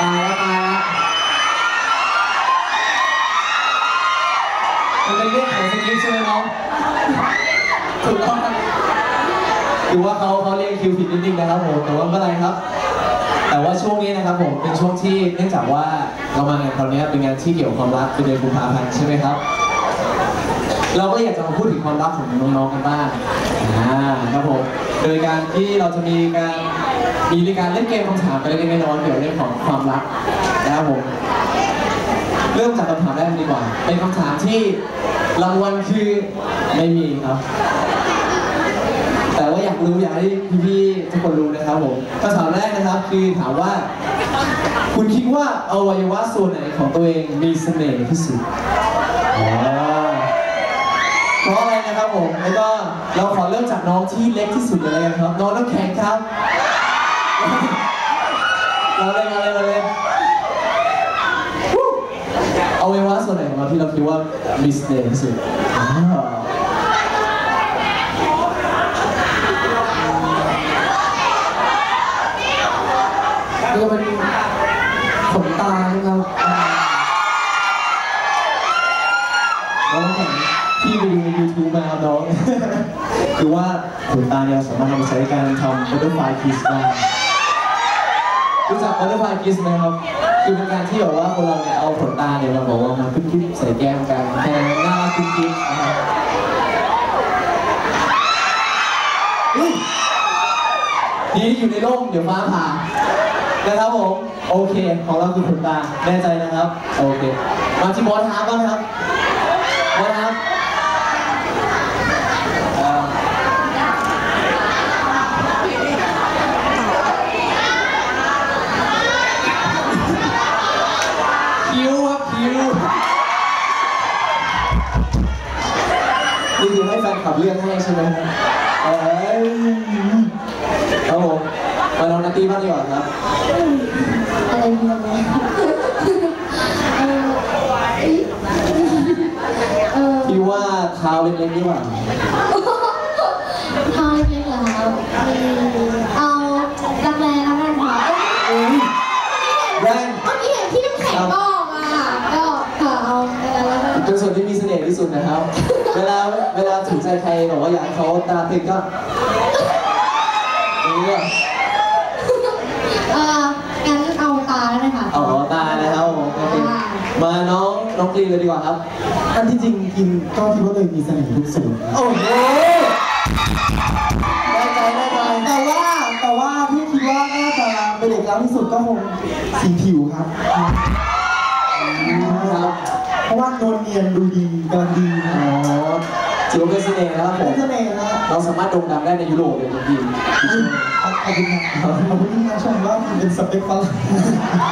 ตายแล้วตายแล้วมันเป็นเรื่องของสคริปใช่ไหมน้องถูกต้องถือว่าเขาเขาเรียกคิวผิดนิดนึงนะครับผมแต่ว่าไม่เป็นไรครับ แต่ว่าช่วงนี้นะครับผมเป็นช่วงที่เนื่องจากว่าเรามางานคราวนี้เป็นงานที่เกี่ยวกับความรักเป็นเดือนกุมภาพันธ์ใช่ไหมครับ เราก็อยากจะมาพูดถึงความรักของน้องๆกันบ้างอ่าครับผมโดยการที่เราจะมีการ มีในการเล่นเกมคำถามไปเล็กน้อยเกี่ยวกับเรื่องของความรักนะครับผมเริ่มจากคำถามแรกดีกว่า เป็นคำถามที่รางวัลคือไม่มีครับ แต่ว่าอยากรู้อยากให้พี่ๆทุกคนรู้นะครับผมคำถามแรกนะครับคือถามว่า คุณคิดว่าอวัยวะส่วนไหนของตัวเองมีเสน่ห์ที่สุดเพราะอะไรนะครับผมแล้วก็เราขอเริ่มจากน้องที่เล็กที่สุดเลยนะครับ น้องน้ำแข็งครับ เราเลยมาเลยมาเลยเอาไว้ว่าส่วนไหนของเราที่เราคิดว่ามีเสน่ห์ที่สุดอ๋อนี่เป็นขนตานะครับน้องน้ำแข็งที่ไปดูใน YouTube มาครับน้องคือว่าขนตาเนี่ยเราสามารถนำไปใช้ในการทำ butterfly kiss ได้ รู้จัก butterfly kiss ไหมครับ คือเป็นการที่แบบว่าคนเราเนี่ยเอาขนตาเนี่ยมาบอกว่ามาปิ๊บๆใส่แก้มกันแค่นั้นน่ารักกิ๊บๆนะครับดีที่อยู่ในร่มเดี๋ยวฟ้าผ่านะครับผมโอเค ของเราคือขนตาแน่ใจนะครับ โอเค มาที่บอสฮาร์บ้างนครับบอสฮาร์ ขับเลือกให้ใช่ไหมครับเอ้ยครับผมมาลองนัตตี้บ้างดีกว่าครับอะไรเงี้ยนะเออเออพี่ว่าเท้าเล็กๆดีกว่าทายเล็กเหรอครับอืมเอารักแร้แล้วกันค่ะอุ้ยแรงเมื่อกี้เห็นที่น้ำแข็งบอกอะก็ค่ะเอาอะไรแล้วกันเป็นส่วนที่มีเสน่ห์ที่สุดนะครับ เวลาเวลาถูกใจใครบอกว่าอยากให้เขาตาตึงก็อย่างนี้ก็เอองั้นเอาตาแล้วกันค่ะเอาตานะครับผมโอเคมาน้องน้องกรีนเลยดีกว่าครับ อันที่จริงกินก็คิดว่าตัวเองมีเสน่ห์ทุกส่วนโอ้โหได้ใจได้ใจแต่ว่าแต่ว่าที่คิดว่าน่าจะเป็นเอกลักษณ์ที่สุดก็คงสีผิวครับครับเพ ราะว่านวลเนียนดูดีกำลังดีนะอ๋อถือว่าเป็นเสน่ห์นะครับผเป็ม นเสน่ห์นะเราสามารถโด่งดังได้ในยุโรปเลยจริงขอบคุณครับขอบคุณที่มาชมว่ามันเป็นสเปคฝรั่ง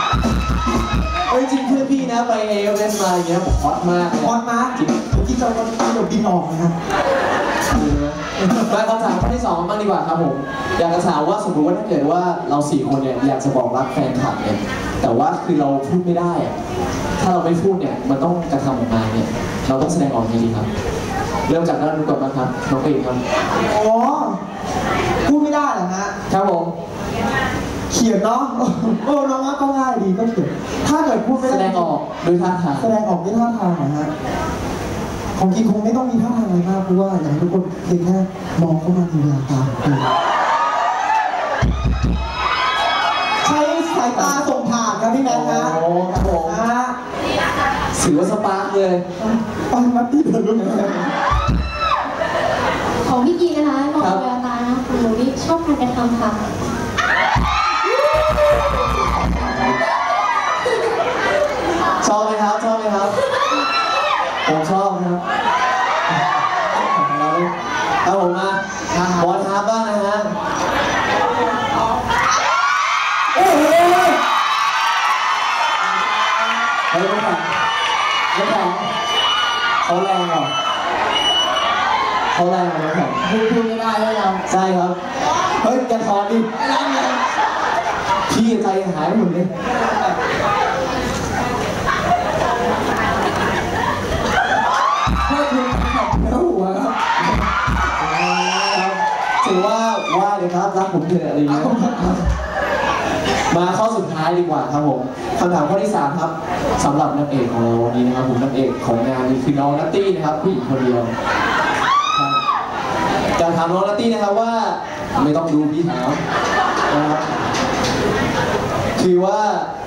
ๆเอ้ยจริงเพื่อนพี่นะไปเอเวสมาอย่างเงี้ยผมฮอตมากเลยพอดมาร์คเมื่อกี้จะวันนี้เดี๋ยวบินออกนะครับ มาคำถามข้อที่สองบ้างดีกว่าครับผม อยากจะถามว่าสมมติว่าถ้าเกิดว่าเราสี่คนเนี่ยอยากจะบอกรักแฟนคลับเนี่ย แต่ว่าคือเราพูดไม่ได้อะถ้าเราไม่พูดเนี่ยมันต้องกระทำออกมาเนี่ย เราต้องแสดงออกยังไงดีครับ เริ่มจากด้านนู้นก่อนนะครับน้องปีครับอ๋อพูดไม่ได้เหรอฮะครับผมเขียนเนาะโอ้น้องว่าก็ง่ายดีก็เขียนถ้าเกิดพูดไม่แสได้ดงออกด้วยท่าทางแสดงออกด้วยท่าทางนะฮะของกินคงไม่ต้องมีท่าทางอะไรมากเพราะว่าอยากให้ทุกคนเพียงแค่มองเข้ามาในเวลาตาของตัวเองใช้สายตาส่งผ่านครับ พี่แมนฮะโอ้ครับผมนะฮะถือว่าสปาร์กเลยปังนัตตี้เดินรุ่นนะของพี่กีนะคะบอกครับแววตานะหนูนี่ชอบการกระทำค่ะชอบไหมครับชอบไหมครับผมชอบนะครับครับผมมาบอลฮาร์บ้างนะฮะ เขาแรงเหรอเขาแรงเหรอไม่แข็งพูดพูดไม่ได้เลยเราใช่ครับ เฮ้ยจะถอนดิพี่ใจหายหมดเลยเพื่อคุณขับแล้วหัวครับครับถือว่าว่าเลยครับรักผมเถอะอะไรอย่างเงี้ย มาข้อสุดท้ายดีกว่าครับผมคำถามข้อที่สามครับสำหรับนางเอกของเราวันนี้นะครับผมนางเอกของงานนี้คือน้องนัตตี้นะครับผู้หญิงคนเดียวครับจะถามน้องนัตตี้นะครับว่าไม่ต้องดูพี่ถามนะครับคือว่า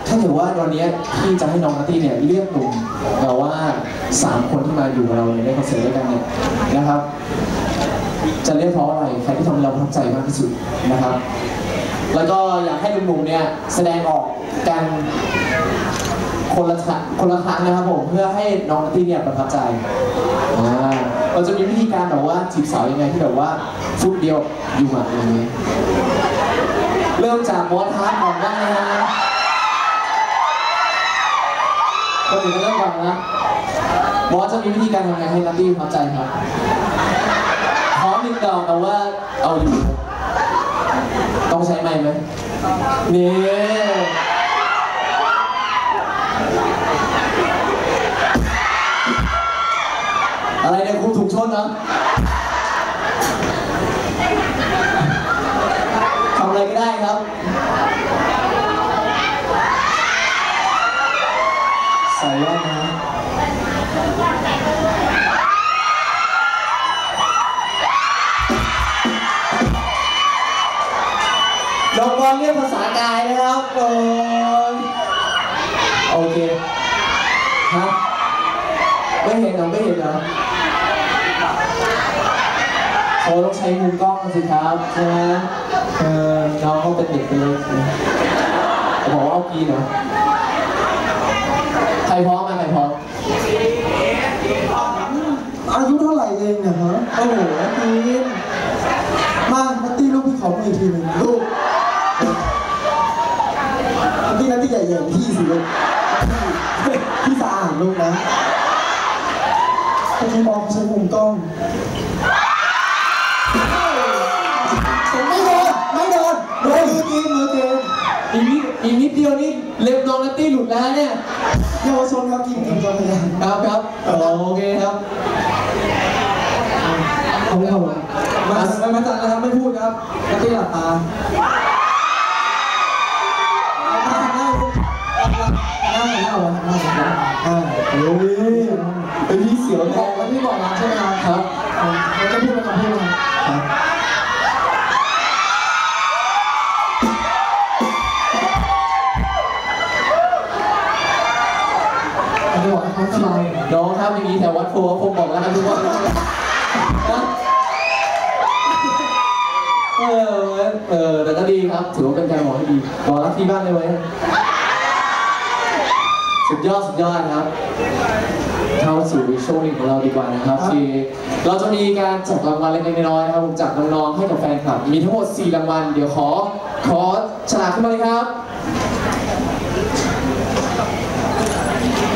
ถ้าเกิดว่าวันนี้พี่จะให้น้องนัตตี้เนี่ยเลือกหนุ่มแบบว่าสามคนที่มาอยู่กับเราในคอนเสิร์ตด้วยกันเนี่ยนะครับ จะเลือกเพราะอะไรใครที่ทำให้เราประทับใจมากที่สุดนะครับ แล้วก็อยากให้หนุ่มๆเนี่ยแสดงออกกันคนละคนละครั้งนะครับผมเพื่อให้น้องนัตตี้เนี่ยประทับใจอ่าเราจะมีวิธีการแบบว่าจีบสาวยังไงที่แบบว่าฟุตเดียวอยู่หมัดอย่างนี้ เริ่มจากมอสฮาร์ดก่อนได้นะฮะคนอื่นก็เริ่มก่อนนะมอสจะมีวิธีการทำงานให้นัตตี้ประทับใจครับขอหนึ่งดอกแต่ว่าเอาอยู่ ต้องใช้ไม้ไหมนี่อะไรเนี่ยครูถูกชนนะทำอะไรก็ได้ครับ ใส่ว่นนะ องบอลเรียกภาษากายนะครับโอ้โอเคฮะไม่เห็นเหรอไม่เห็นเหรอเขาต้องใช้มุมกล้องสิครับใช่ไหมเออน้องเขาเป็นเด็กเป็นเล็กนะบอกว่าเอากีนเหรอใครพร้อมมาใครพร้อมอายุเท่าไหร่เองเนี่ยฮะโอ้โหทีมมานัตตี้ลูกพี่ขอมืออีกทีหนึ่งลูก นัตตี้นัตตี้ใหญ่ๆพี่สิลูกพี่สะอาดลูกนะเมื่อกี้มองเขาใช้มุมกล้องไม่โดนไม่โดนโดนมือเกมมือเกมอีกนิดอีกนิดเดียวนี่เล็บน้องนัตตี้หลุดแล้วเนี่ยเยาวชนครับกินกินตัวพยานครับครับโอเคครับเอาเอามาไม่มาจัดนะครับไม่พูดครับนัตตี้หลับตาเอา หน้าหน้าเอาหน้าหน้าอ่าเฮ้ยเป็นพี่เสียวบแน่อกว่าพี่บอกรักใช่ไหมครับเราจะพูดเป็นพูดนะครับครับอกให้เขาสบายน้องครับอย่างนี้แถววัดโพธิ์คงบอกแล้วนะทุกคนนะเออ เออ แต่ก็ดีครับ ถือว่าเป็นการบอกให้ดีบอกรักที่บ้านได้ไหม สุดยอดสุดยอดครับเข้าสู่ช่วงหนึ่งของเราดีกว่านะครับที่เราจะมีการแจกรางวัลเล็กๆน้อยๆนะครับผมจากน้องๆให้กับแฟนคลับ มีทั้งหมด 4 รางวัล เดี๋ยวขอ ขอฉลากขึ้นมาเลยครับ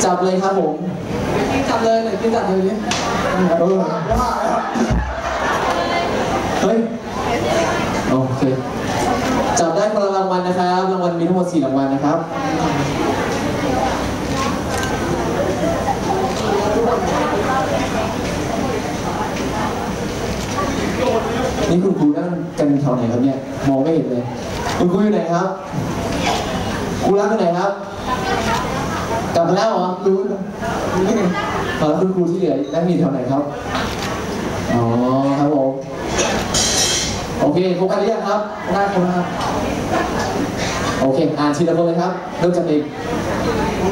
จับเลยครับผมจับเลยไหนกินจับเลยดิเออว่าแล้วเฮ้ยโอเคจับได้คนละรางวัลนะครับ รางวัลมีทั้งหมด 4 รางวัลนะครับ นี่คุณครูนั่งกันแถวไหนครับเนี่ยมองไม่เห็นเลย คุณครูอยู่ไหนครับครูรักอยู่ไหนครับกลับมาแล้วเหรอรู้นะรู้ได้ไงตอนคุณครูที่เหลือนั่งอยู่แถวไหนครับอ๋อครับผมโอเคครบกันหรือยังครับได้คนนะครับโอเค อ่านทีละคนเลยครับเริ่มจากเอง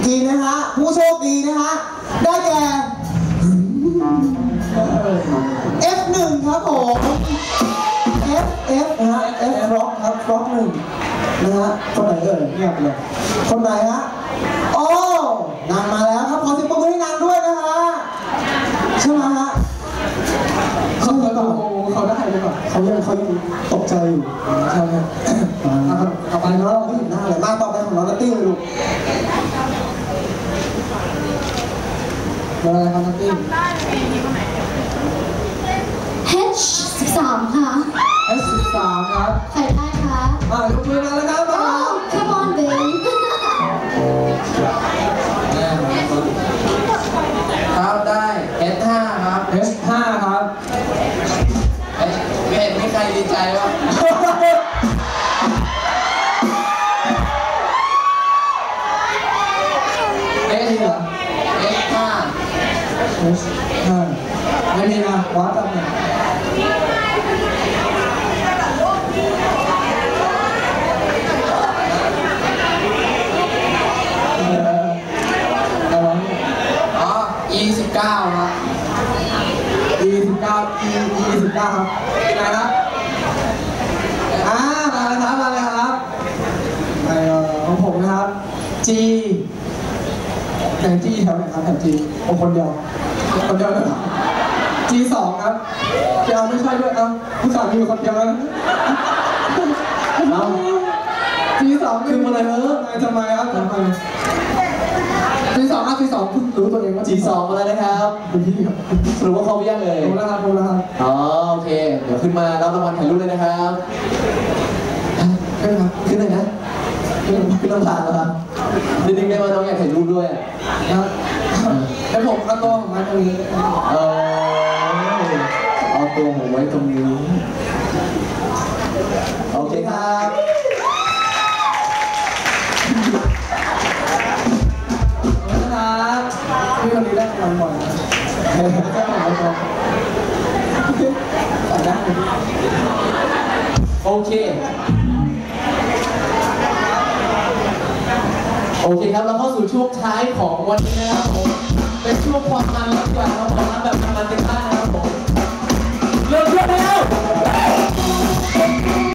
กินนะฮะผู้โชคดีนะฮะได้แก่ F1 ครับผม F F นะฮะ F Rock ครับ Rock หนึ่งนะฮะคนไหนเอ่ยเงียบเลยคนไหนฮะโอ้นางมาแล้วครับขอเสิบปรบมือให้นางด้วยนะฮะใช่ไหมฮะเขาเขาเขาได้หรือเปล่าเขายังเขายังตกใจอยู่ใช่ไหมครับต่อไปเนาะเราไม่เห็นหน้าเลยมาต่อไปของน้องนัตตี้เลยลูกเบอร์อะไรครับนัตตี้ H 13 ค่ะ S13 ครับใครได้คะอ่ายกมือมาแล้วครับมา come on babe ครับได้ S5 ครับ S5 ครับเอ๊ะไม่เห็นมีใครดีใจวะ G ไหน G แถวไหนครับแถว G โอ้คนเดียว คนเดียวเลยเหรอ G สองครับเดี๋ยวไม่ใช่ด้วยเอ้าผู้สาวมีอยู่คนเดียวแล้วนะเอ้า G สองคืออะไรเออทำไมครับทำไม G สองครับ G สองเพิ่งรู้ตัวเองว่าจีสองมาแล้วนะครับคุณพี่ครับสรุปว่าเขาไม่ยังเลยรู้แล้วครับรู้แล้วครับอ๋อโอเค เดี๋ยวขึ้นมารับรางวัลถ่ายรูปเลยนะครับอะใช่ครับขึ้นเลยนะ ขึ้นขึ้นลำพานแล้วครับจริงๆได้ว่าน้องอยากถ่ายรูปด้วยอะครับแล้วผมก็ตัวของมันตรงนี้เออเอาตัวผมไว้ตรงนี้ โอเคครับนะครับพี่คนนี้ได้รางวัลบ่อยนะได้รางวัลบ่อยแต่ได้โอเค โอเคครับแล้วเข้าสู่ช่วงท้ายของวันนี้นะครับผมเป็นช่วงความมันแล้วดีกว่าเราขอรับแบบมันๆกันบ้าน